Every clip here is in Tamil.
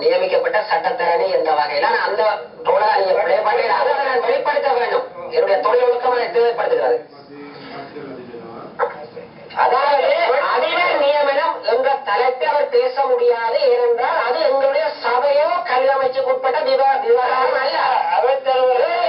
நியமிக்கப்பட்ட சட்டத்தரணி என்ற வகையில அந்த வெளிப்படுத்த வேண்டும். என்னுடைய தொழில் ஒழுக்கம் தேவைப்படுத்துகிறது. அதாவது அதிபர் நியமனம் என்ற தலைப்பை அவர் பேச முடியாது ஏனென்றால் அது எங்களுடைய சபையோ கல்வியமைச்சுக்கு உட்பட்ட விவகாரம் அல்ல. வேறு ஏதாவது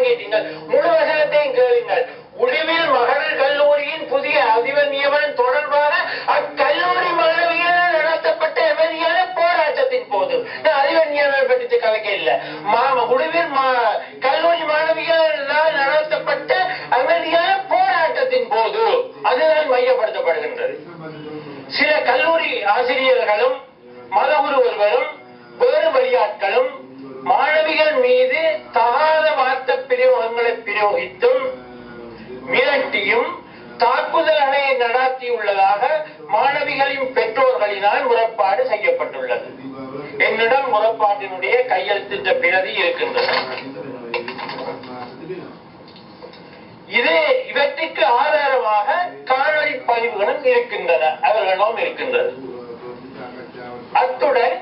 வசனத்திலே முழு வசனத்தையும் கேளுங்கள் உடுவில் மகளிர் கல்லூரியின் புதிய அதிபர் நியமனம் தொடர்பாக அக்கல்லூரி மாணவிகளால் நடத்தப்பட்ட அமைதியான போராட்டத்தின் போது. அதிபர் நியமனம் பற்றி கதைக்க இல்லை. மாம உடுவில் கல்லூரி மாணவிகளால் நடத்தப்பட்ட அமைதியான போராட்டத்தின் போது. அதுதான் மையப்படுத்தப்படுகின்றது. சில கல்லூரி ஆசிரியர்களும் கையெழுத்திட்ட பிறகு இருக்கின்றன இதே இவற்றுக்கு ஆதாரமாக காணொலி பதிவுகளும் இருக்கின்றன. அவர்களும் இருக்கின்றது. அத்துடன்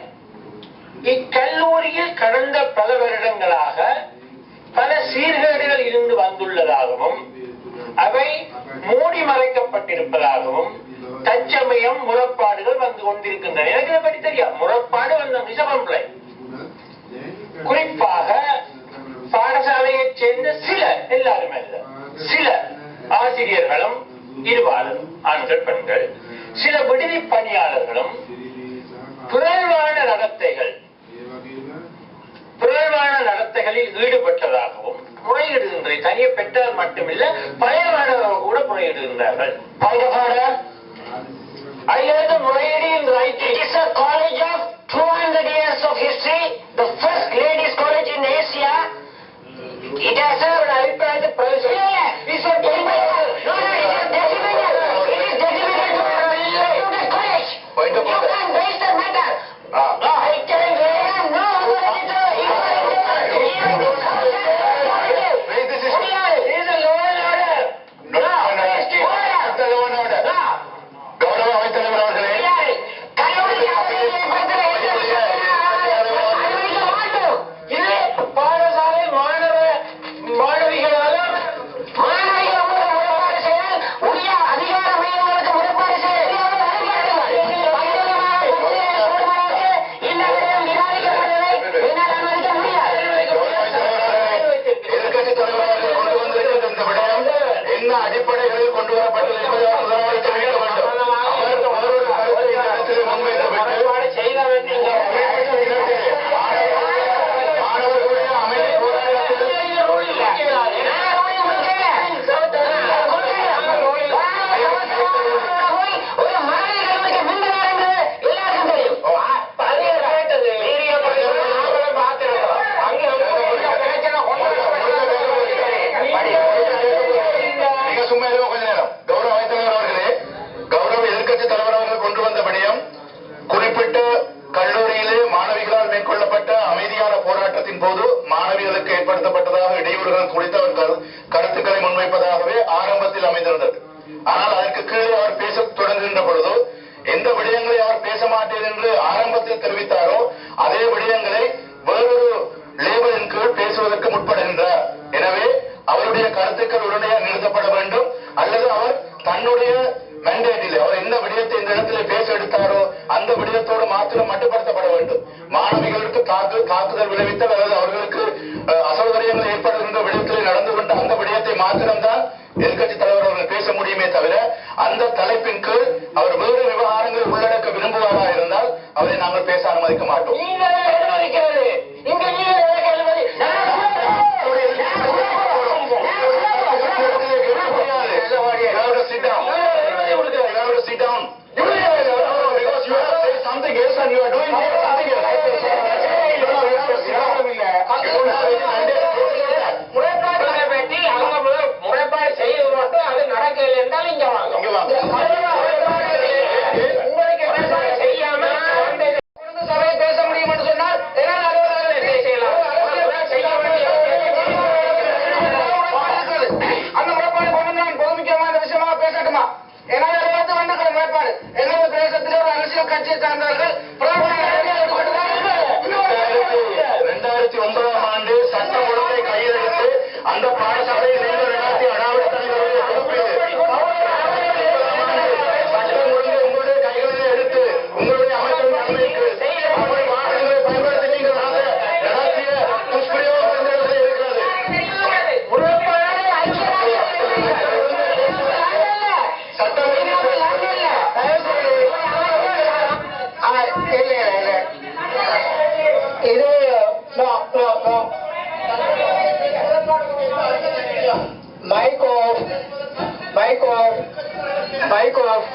இக்கல்லூரியில் கடந்த பல வருடங்களாக பல சீர்கேடுகள் இருந்து வந்துள்ளதாகவும் அவை மூடி மறைக்கப்பட்டிருப்பதாகவும் தற்சமயம் முறப்பாடுகள் வந்து கொண்டிருக்கின்றன. எனக்கு இதை பற்றி தெரியும் முறப்பாடு வந்த பிள்ளை குறிப்பாக பாடசாலையைச் சேர்ந்த சில எல்லாரும் அல்ல சில ஆசிரியர்களும் இருபாலரும் ஆண்கள் பெண்கள் சில விடுதி பணியாளர்களும் பிறழ்வான நடத்தைகள் பிறழ்வான நடத்தைகளில் ஈடுபட்டதாகவும் முறையிடுகின்ற தனிய பெற்றால் மட்டுமில்ல பயனாளர்கள் கூட முறையிடுகின்றார்கள் பாடபாட I முறையீடு in writing. It is a college 200 years of history, the first ladies' college in Asia. It has an Abhiprayat It's a ஆரம்பத்தில் அமைந்திருந்தது. ஆனால் அதற்கு கீழே அவர் பேச தொடங்குகின்ற பொழுது எந்த விடயங்களை அவர் பேச மாட்டேன் என்று ஆரம்பத்தில் தெரிவித்தாரோ அதே விடயங்களை வேறொரு லேபலின் கீழ் பேசுவதற்கு முற்படுகின்றார். எனவே அவருடைய கருத்துக்கள் உடனடியாக நிறுத்தப்பட வேண்டும். அல்லது அவர் தன்னுடைய மெண்டேட்டில் அவர் எந்த விடயத்தை இந்த இடத்துல பேச எடுத்தாரோ அந்த விடயத்தோடு மாத்திரம் மட்டுப்படுத்தப்பட வேண்டும். மாணவிகளுக்கு தாக்கு தாக்குதல் விளைவித்தல் அல்லது அவர்களுக்கு அசௌகரியங்கள் ஏற்படுகின்ற விடயத்தில் நடந்து கொண்ட அந்த விடயத்தை மாத்திரம்தான் எதிர்கட்சி தலைவர் அவர்கள் பேச முடியுமே தவிர அந்த தலைப்பின் கீழ் அவர் வேறு விவகாரங்களை உள்ளடக்க விரும்புவாரா இருந்தால் அவரை நாங்கள் பேச அனுமதிக்க மாட்டோம். நிலைப்பாடு எங்களுடைய பிரதேசத்தில் ஒரு அரசியல் கட்சியை சார்ந்தவர்கள் mike off mike off mike off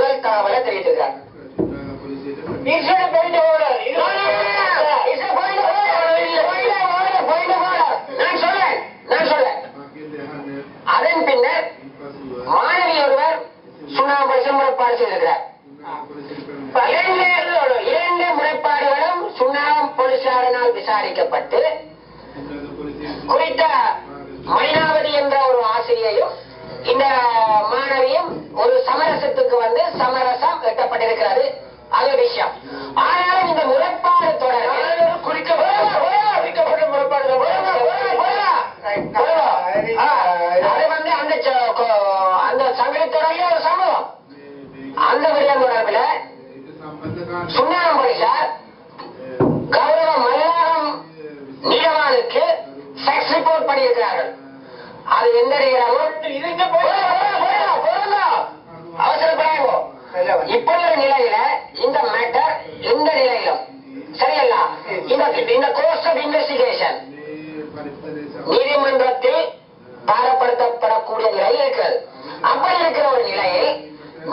Of order. நான் சொல்றேன் நான் சொல்றேன். அதன் பின்னர் மாணவி ஒருவர் சுண்ணாம்பலசில் முறைப்பாடு செய்திருக்கிறார். இரண்டு முறைப்பாடுகளும் சுண்ணாம் போலீசாரினால் விசாரிக்கப்பட்டு குறித்த மணினாவதி என்ற ஒரு ஆசிரியையும் இந்த மாணவியும் ஒரு சமரசத்துக்கு வந்து சமரசம் எட்டப்பட்டிருக்கிறது அது விஷயம். ஆனாலும் இந்த முறைப்பாடு தொடர்பில் குறிக்கப்பட்ட முறைப்பாடு அது வந்து அந்த ச- கொ- அந்த சங்கடத்துறையில ஒரு சம்பவம் அந்த விடயம் தொடர்பில் சுண்ணாம்பு போலீசார் கௌரவ மல்லாரம் நீலவானுக்கு செக்ஸ் ரிப்போர்ட் பண்ணியிருக்கிறார்கள் அது எந்த அவசரப்படாங்க அவசரப்படாங்கோ இப்போ ஒரு நிலையில இந்த மேட்டர் எந்த நிலையிலும் சரியல்ல. இந்த இந்த கோர்ஸ் ஆஃப் இன்வெஸ்டிகேஷன் நீதிமன்றத்தில் பாரப்படுத்தப்படக்கூடிய நிலை இருக்கிறது. அப்படி இருக்கிற ஒரு நிலையில்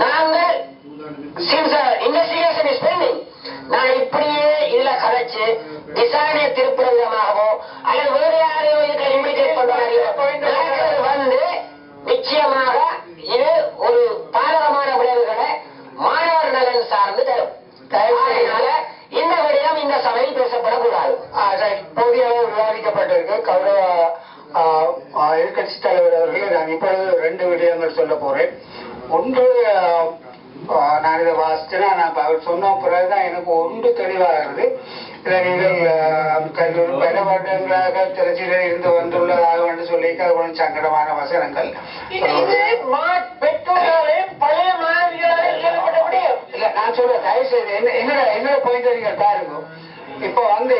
நாங்கள் கதைச்சு விசாரணையை திருப்புற விதமாகவோ அல்லது வேறு யாரையோ இதுக்கு இம்பிளிகேட் பண்ற நாங்கள் வந்து நிச்சயமாக இது ஒரு பாதகமான விளைவுகளை மாணவர் நலன் சார்ந்து தரும். அதனால இந்த விடயம் இந்த சபையில் பேசப்படக்கூடாது. போதிய அளவு விவாதிக்கப்பட்டிருக்கு. கௌரவ எதிர்கட்சி தலைவர் அவர்களே நான் இப்பொழுது ரெண்டு விடயங்கள் சொல்ல போறேன். ஒன்று நான் இதை வாசிச்சேன்னா நான் அவர் சொன்ன பிறகுதான் எனக்கு ஒன்று தெளிவாகிறது. இதை நீங்கள் கல்லூரி பல வருடங்களாக திருச்சியில் இருந்து வந்துள்ளதாக என்று சொல்லி அது கொஞ்சம் சங்கடமான வசனங்கள். இல்ல நான் சொல்றேன் தயவு செய்து என்ன என்னோட என்னோட பாயிண்ட் நீங்கள் பாருங்க. இப்போ வந்து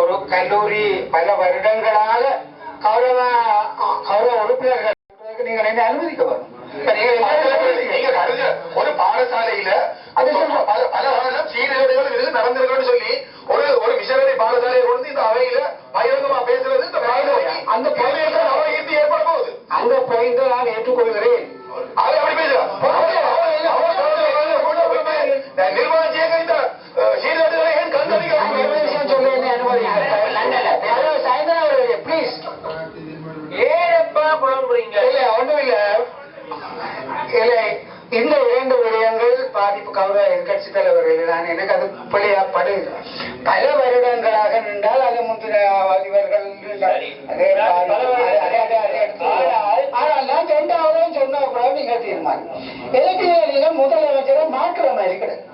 ஒரு கல்லூரி பல வருடங்களாக கௌரவ கௌரவ உறுப்பினர்கள் நீங்கள் என்ன அனுமதிக்க வரும்? நீங்க கருது ஒரு பாடசாலையில. பல சீர்கேடுகள் இது நடந்திருக்குன்னு சொல்லி ஒரு ஒரு மிஷனரி பாடசாலையை கொண்டு இந்த அவையில பகிரங்கமா பேசுறது இந்த அந்த பதவியற்ற அவ ஈர்த்து ஏற்பட என்று நான் ஏற்றுக்கொள்கிறேன் அவர் அப்படி பேசுறார். நிர்வாகம் செய்ய எனக்கு அது பிள்ளையா படுது பல வருடங்களாக நின்றால் அது முந்தின இவர்கள் ஆனால் நான் ரெண்டாவதும் சொன்ன அப்புறம் நீங்க தீர்மானம் எதுக்கு நீங்க முதலமைச்சரை மாற்றுற மாதிரி கிடையாது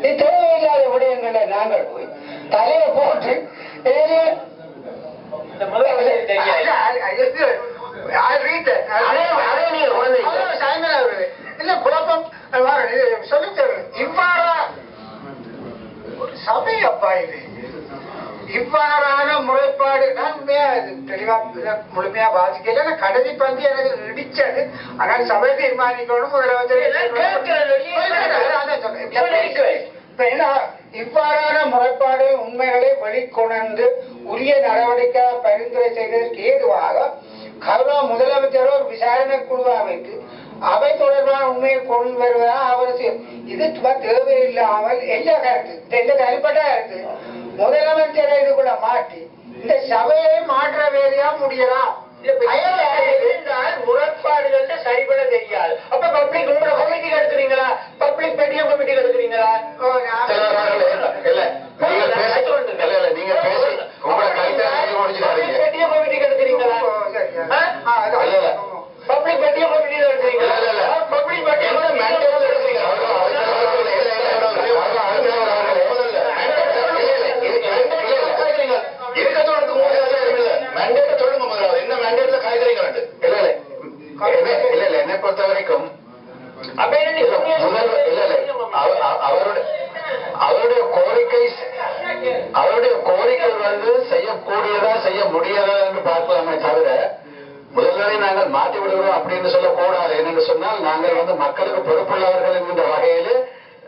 இது தேவையில்லாத விடயங்களை நாங்கள் போய் தலையை போட்டு முதலமைச்சர் தெரியாது அதே அதே நீங்க குழந்தைங்க இல்ல குழப்பம் சொல்லித்தரு இவ்வாறா ஒரு சபை அப்பா இது இவ்வாறான முறைப்பாடு நான் உண்மையா இதை முழுமையா பாதிக்கல கடைசி பந்தி எனக்கு இடிச்சது ஆனால் சபை தீர்மானிக்கணும் முதலமைச்சர் இவ்வாறான முறைப்பாடு உண்மைகளை வெளிக்கொணர்ந்து உரிய நடவடிக்கை பரிந்துரை செய்ததற்கு ஏதுவாக கௌரவ முதலமைச்சர் ஒரு விசாரணை குழுவை அமைத்து அவை தொடர்பான உண்மையை கொண்டு வருவதா அவசியம் இது தேவையில்லாமல் எல்லா கருத்து எந்த தனிப்பட்ட கருத்து முதலமைச்சரை இதுக்குள்ள மாட்டி இந்த சபையை மாற்ற வேலையா முடியலாம் இருந்தால் முரண்பாடுகள் சரிபட தெரியாது அப்ப பப்ளிக் உங்களோட கமிட்டி எடுக்கிறீங்களா பப்ளிக் பெரிய கமிட்டி எடுக்கிறீங்களா பெரிய கமிட்டி எடுக்கிறீங்களா பப்ளிக் பெரிய கமிட்டி எடுக்கிறீங்களா. பப்ளிக் பெரிய என்ன mandate எடுக்கிறீங்க? அவர்கள் அவர்கள் இல்ல, இல்ல, அவர்கள் அவர்கள் அவர்கள் அவர்கள் முதல்ல mandate இல்ல, இல்ல, இது- இது- இல்ல, இல்ல. இருக்கத்தோடத்துக்கு உங்களுக்கு அதிகாரம் இல்ல. mandate சொல்லுங்க முதல்ல. என்ன mandateல காய்கறிகள் இல்ல இல்ல என்ன- இல்ல இல்ல என்னை பொறுத்த வரைக்கும் அவருடைய கோரிக்கை அவருடைய கோரிக்கை வந்து செய்யக்கூடியதா செய்ய முடியாதா என்று பார்க்கலாமே தவிர முதல்வரை நாங்கள் மாற்றி விடுகிறோம் அப்படின்னு சொல்லக்கூடாது. என்னென்று சொன்னால் நாங்கள் வந்து மக்களுக்கு பொறுப்புள்ளவர்கள் என்கின்ற வகையில்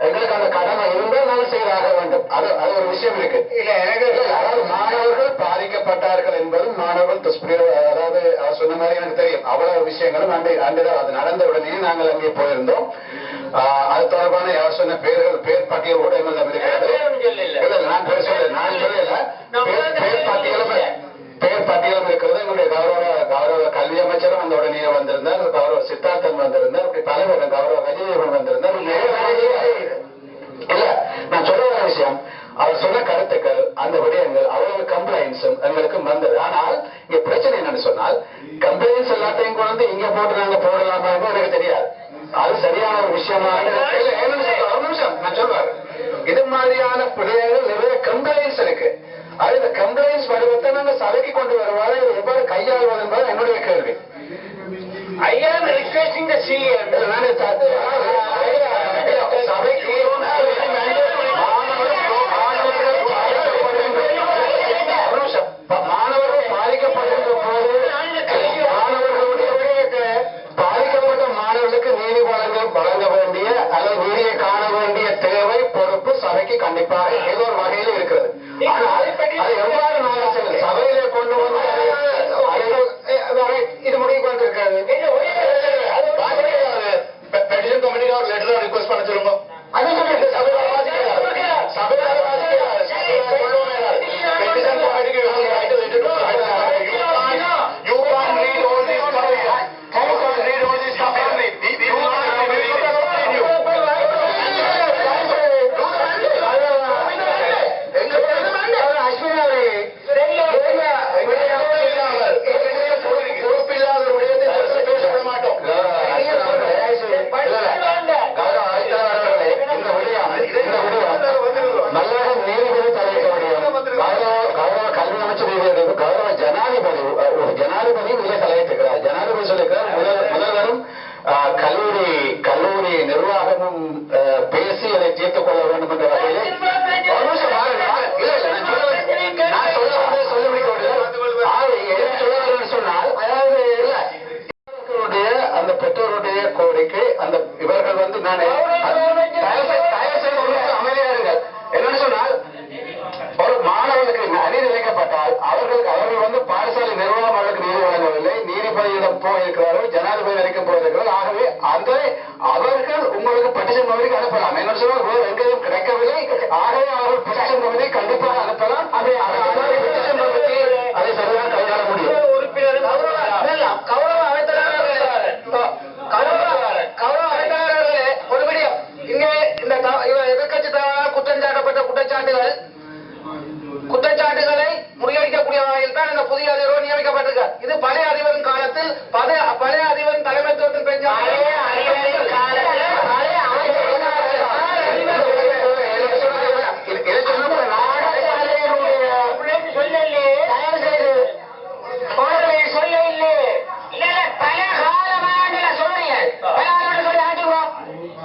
எங்களுக்கு அந்த கடமை இருந்தால் நாங்கள் செய்தாக வேண்டும். அது அது ஒரு விஷயம் இருக்கு. இல்ல எனக்கு அதாவது மாணவர்கள் பாதிக்கப்பட்டார்கள் என்பதும் மாணவர்கள் துஷ்பிரயோ அதாவது அவர் சொன்ன மாதிரி எனக்கு தெரியும். அவ்வளவு விஷயங்களும் அன்று அன்று அது நடந்த உடனே நாங்கள் அங்கே போயிருந்தோம். அது தொடர்பான அவர் சொன்ன பேர்கள் பேர் பட்டியல் கூட எங்களிடம் இருக்கிறது. இல்ல, நான் பேர் சொல்லல நான் சொல்லல. பேர் பேர் பட்டியலும் பேர் பட்டியலும் இருக்கிறது. எங்களுடைய கௌரவ கௌரவ கல்வி அமைச்சரும் அந்த உடனே வந்திருந்தார். சொன்ன கருத்துக்கள் அந்த விடயங்கள் அவ்வளவு கம்ப்ளைண்ட்ஸும் எங்களுக்கு வந்தது. ஆனால் இங்க பிரச்சனை என்னன்னு சொன்னால் கம்ப்ளைண்ட்ஸ் எல்லாத்தையும் கொண்டு இங்க போட்டு நாங்க போடலாமா எனக்கு தெரியாது. அது சரியான ஒரு விஷயமா ஒரு நிமிஷம், நான் சொல்றேன். இது மாதிரியான விடயங்கள் நிறைய கம்ப்ளைண்ட்ஸ் இருக்கு. அது இந்த கம்ப்ளைண்ட்ஸ் வடிவத்தை நாங்க சபைக்கு கொண்டு வருவாரு எவ்வாறு கையாள்வது என்பது என்னுடைய கேள்வி. CM. இல்ல, நானே தா- இல்ல, சபைக்கு குற்றச்சாட்டுகள் குற்றச்சாட்டுகளை முறியடிக்கக்கூடிய வகையில் தான் இந்த புதிய அதிபர் நியமிக்கப்பட்டிருக்கார். இது பழைய அதிபரின் காலத்தில் பழைய பழைய அதிபரின் தலைமைத்துவத்தில் பெற்ற பழைய அதிபரின் காலத்துல பழைய அமைச்சர்கள் இதை சொன்ன அப்படின்னு சொல்லலையே. தயவு செய்து போனதை சொல்ல இல்லையே. இல்ல, இல்ல, பல காலமாக சொல்றீங்க. பல காலமாக சொல்லி ஆட்டுவோம்.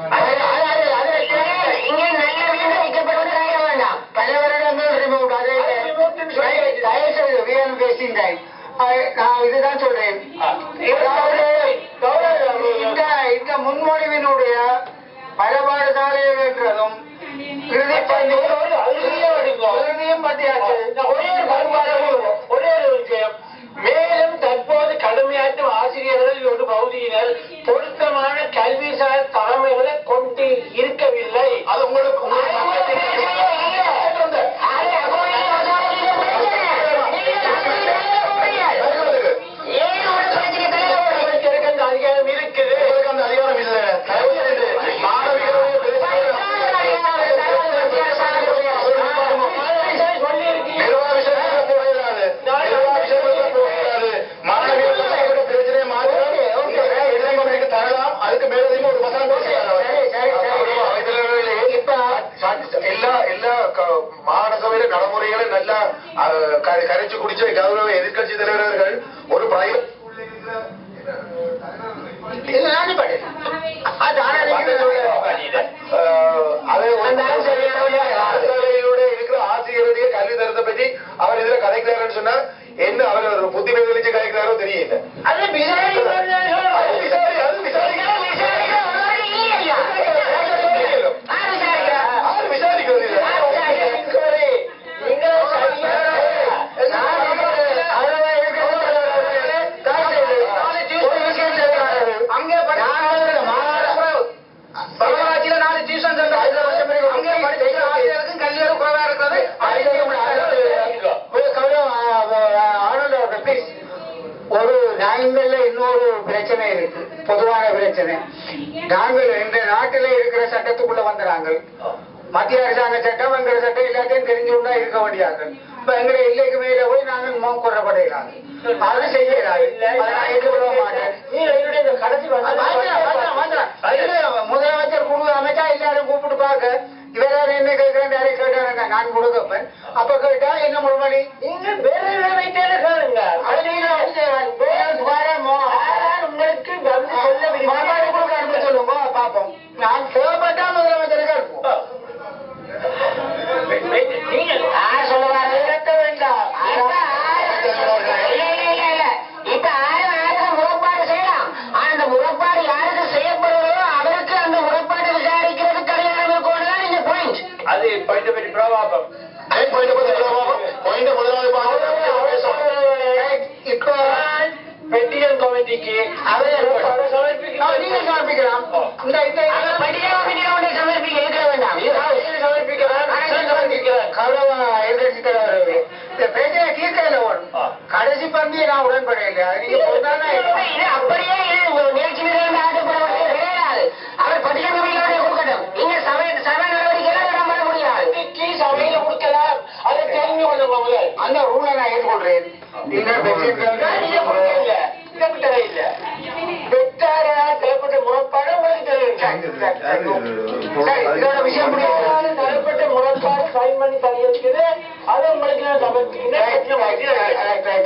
அது, அது, அது, அது, இங்கே- இங்கே நல்ல வீடு வைக்கப்படுவது கையில வேண்டாம். பல வருடங்கள் ரிமோட் அதை தயவு செய்து விஎன் பேசிங் டைம் நான் இதுதான் சொல்றேன். இந்த இந்த முன்மொழிவினுடைய என்றதும் ஒரே ஒரு விஷயம் மேலும் தற்போது கடுமையாற்றும் ஆசிரியர்கள் ஒரு பகுதியினர் பொருத்தமான கல்விசார் தலைமைகளை கொண்டு இருக்கவில்லை. அது உங்களுக்கு க- கரைச்சு குடிச்ச கௌரவ எதிர்க்கட்சி தலைவர்கள் ஒரு பிரைவேட் இல்ல நான் பாடு அது அதை இருக்கிற ஆசிரியருடைய கல்வி தரத்தை பற்றி அவர் இதுல கதைக்கிறாருன்னு சொன்னா என்ன அவர் ஒரு புத்தி பெருளிச்சு கதைக்கிறாரோ தெரியல அது விசாரிக்கணும்னு நான் சொல்றேன். அது விசாரி அது விசாரிக்க விசாரிக்க ஒரு இல்லையா? யார் விசாரிக்கிறா? யார் விசாரிக்கிறது இல்ல யார் விசாரிக்கிறா? நீங்க அங்கே பரவலாட்சியில நாலு டியூஷன் சென்டர் அங்கே படிக்கிற ஆசிரியருக்கும் கல்வியும் குறைவா இருக்கிறது ஒரு நாங்கள்ல இன்னொரு பிரச்சனை இருக்கு பொதுவான பிரச்சனை நாங்கள் இந்த நாட்டில இருக்கிற சட்டத்துக்குள்ள வந்தாங்க மத்திய அரசாங்க சட்டம் எங்கிற சட்டம் எல்லாத்தையும் தெரிஞ்சுண்டா இருக்க வேண்டியார்கள் இப்ப எங்களை எல்லைக்கு மேல போய் நாங்கள் மோம் குறப்படையிலாங்க அது செய்யலாது முதலமைச்சர் குழு அமைச்சா எல்லாரும் கூப்பிட்டு பார்க்க. இவராரு என்ன கேட்கிறேன் யாரே கேட்டாருங்க நான் கொடுக்கப்பேன். அப்ப கேட்டா என்ன முழுமணி நீங்க வேற வைத்தேன்னு கேளுங்க. உங்களுக்கு சொல்ல சொல்லுங்க பாப்போம் நான் நீங்க யார் சொல்லுவாரு? ஆறு- இல்ல, இல்ல. இப்ப ஆயிரம் ஆயிரம் முறைப்பாடு செய்யலாம். ஆனா அந்த முறைப்பாடு யாருக்கு செய்யப்படுறதோ அவருக்கு அந்த முறைப்பாடு விசாரிக்கிறது கல்யாணம் இருக்கணும் நீங்க பாயிண்ட் அது போயிட்டு போயிட்டு பிரபாபம் பாயிண்ட் பாயிண்ட் முதலாவது இப்ப பெட்டிஷன் கமிட்டிக்கு அதை நீங்க சமர்ப்பிக்கலாம். இந்த பட்டியலை பட்டியலை ஒன்றை சமர்ப்பிக்க இருக்க வேண்டாம். சமர்ப்பிக்கிறேன் சமர்ப்பிக்கிறேன் கௌரவ எதிர்கட்சி தலைவர் இந்த பிரச்சனை தீர்க்கல ஒன்று ஆ. கடைசி பந்தியை நான் நீங்க பொறுத்தானே இது அப்படியே நிகழ்ச்சி நிகழ்ந்து ஆட்டப்படுவது கிடையாது. அவர் பட்டியல் கமிட்டியோட கொடுக்கட்டும். இங்க சபை சபை நடவடிக்கைகளை நம்ம முடியாது. சபையில கொடுக்கலாம் அதை தெரிஞ்சு அந்த ரூலை நான் ஏற்றுக்கொள்றேன். நீங்கள் கொடுக்க இல்ல பெற்றாரா தரப்பட்ட முறைப்பாடு உங்களுக்கு தெரியும். சரி இதோட விஷயம் முடியாது. தரப்பட்ட முறைப்பாடு சைன் பண்ணி தந்திருக்குது அதை உங்களுக்கு நான் சமர்ப்பிக்கிறேன்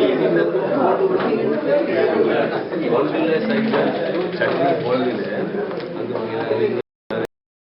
இல்ல சட்னி போதில்